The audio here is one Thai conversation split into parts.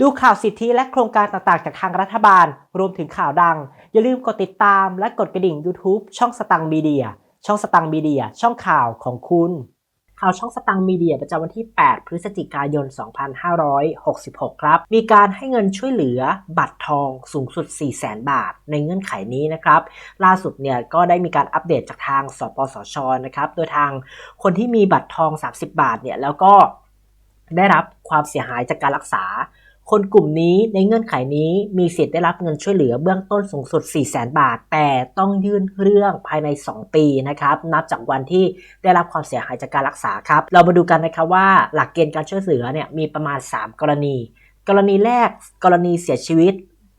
ดูข่าวสิทธิและโครงการต่างๆ จากทางรัฐบาล รวมถึงข่าวดัง อย่าลืมกดติดตามและกดกระดิ่ง YouTube ช่องสตังมีเดีย ช่องสตังมีเดีย ช่องข่าวของคุณ ข่าวช่องสตังมีเดียประจำวันที่ 8 พฤศจิกายน 2566 ครับ มีการให้เงินช่วยเหลือบัตรทองสูงสุด 400,000 บาท ในเงื่อนไขนี้นะครับ ล่าสุดเนี่ยก็ได้มีการอัปเดตจากทาง สปสช นะครับ โดยทางคนที่มีบัตรทอง 30 บาทเนี่ยแล้วก็ได้รับความเสียหายจากการรักษา คนกลุ่มนี้ในเงื่อนไขนี้มีสิทธิ์ได้รับเงินช่วยเหลือเบื้องต้นสูงสุด 4 0 0 0 0 0 บาท แต่ต้องยื่นเรื่องภายใน 2 ปีนะครับนับจากวันที่ได้รับความเสียหายจากการรักษาครับ เรามาดูกันนะครับว่าหลักเกณฑ์การช่วยเหลือเนี่ยมีประมาณ 3 กรณี กรณีแรกกรณีเสียชีวิต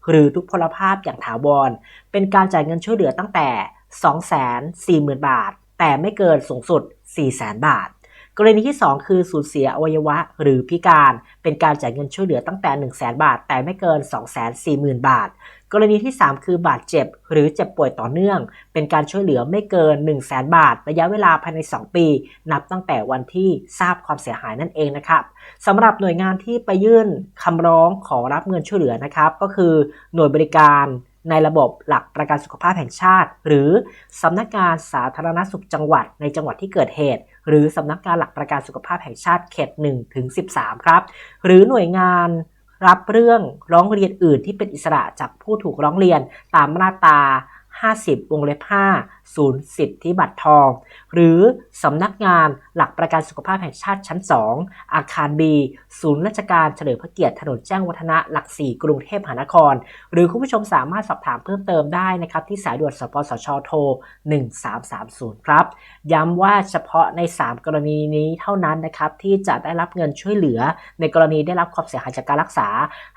หรือทุกพลภาพอย่างถาวร เป็นการจ่ายเงินช่วยเหลือตั้งแต่ 240,000 บาท แต่ไม่เกินสูงสุด 400,000 บาท กรณีที่ 2 คือสูญเสียอวัยวะหรือพิการ เป็นการจ่ายเงินช่วยเหลือตั้งแต่ 1 0 0 0 0 0บาท แต่ไม่เกิน 240,000 บาท กรณีที่ 3 คือบาดเจ็บ หรือเจ็บป่วยต่อเนื่อง เป็นการช่วยเหลือไม่เกิน 1 0 0 0 0 0บาท ระยะเวลาภายใน 2 ปี นับตั้งแต่วันที่ทราบความเสียหายนั่นเองนะครับสำหรับหน่วยงานที่ไปยื่นคำร้องขอรับเงินช่วยเหลือนะครับก็คือหน่วยบริการ ในระบบหลักประกันสุขภาพแห่งชาติ หรือสำนักงานสาธารณสุขจังหวัดในจังหวัดที่เกิดเหตุ หรือสำนักงานหลักประกันสุขภาพแห่งชาติเขต1ถึง13 ครับ หรือหน่วยงานรับเรื่องร้องเรียนอื่นที่เป็นอิสระจากผู้ถูกร้องเรียนตามมาตรา 50 วงเล็บ 5 ศูนย์สิทธิบัตรทอง หรือสำนักงานหลักประกันสุขภาพแห่งชาติชั้น 2 อาคาร B ศูนย์ราชการเฉลิมพระเกียรติถนนแจ้งวัฒนะหลัก 4 กรุงเทพมหานคร หรือคุณผู้ชมสามารถสอบถามเพิ่มเติมได้นะครับ ที่สายด่วนสปสชโทร 1330 ครับ ย้ำว่าเฉพาะใน 3 กรณีนี้เท่านั้นนะครับที่จะได้รับเงินช่วยเหลือ ในกรณีได้รับความเสียหายจากการรักษา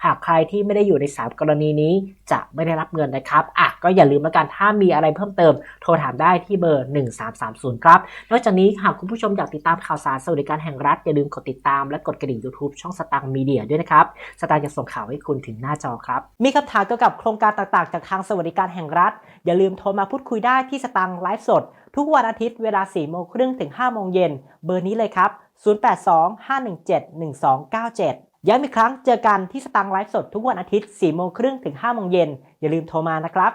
หากใครที่ไม่ได้อยู่ใน 3 กรณีนี้จะไม่ได้รับเงินนะครับอะก็อย่าลืมแล้วกันถ้ามีอะไรเพิ่มเติมโทรถามได้ที่เบอร์ 1330 ครับ นอกจากนี้หากคุณผู้ชมอยากติดตามข่าวสารสวัสดิการแห่งรัฐ อย่าลืมกดติดตามและกดกระดิ่ง YouTube ช่องสตางค์มีเดียด้วยนะครับ สตางค์จะส่งข่าวให้คุณถึงหน้าจอครับ มีคำถามเกี่ยวกับโครงการต่างๆ จากทางสวัสดิการแห่งรัฐ อย่าลืมโทรมาพูดคุยได้ที่สตางค์ไลฟ์สด ทุกวันอาทิตย์เวลา4โมงครึ่งถึง5โมงเย็นเบอร์นี้เลยครับ 0825171297ย้ำอีกครั้งเจอกันที่สตางค์ไลฟ์สดทุกวันอาทิตย์4โมงครึ่งถึง5โมงเย็น อย่าลืมโทรมานะครับ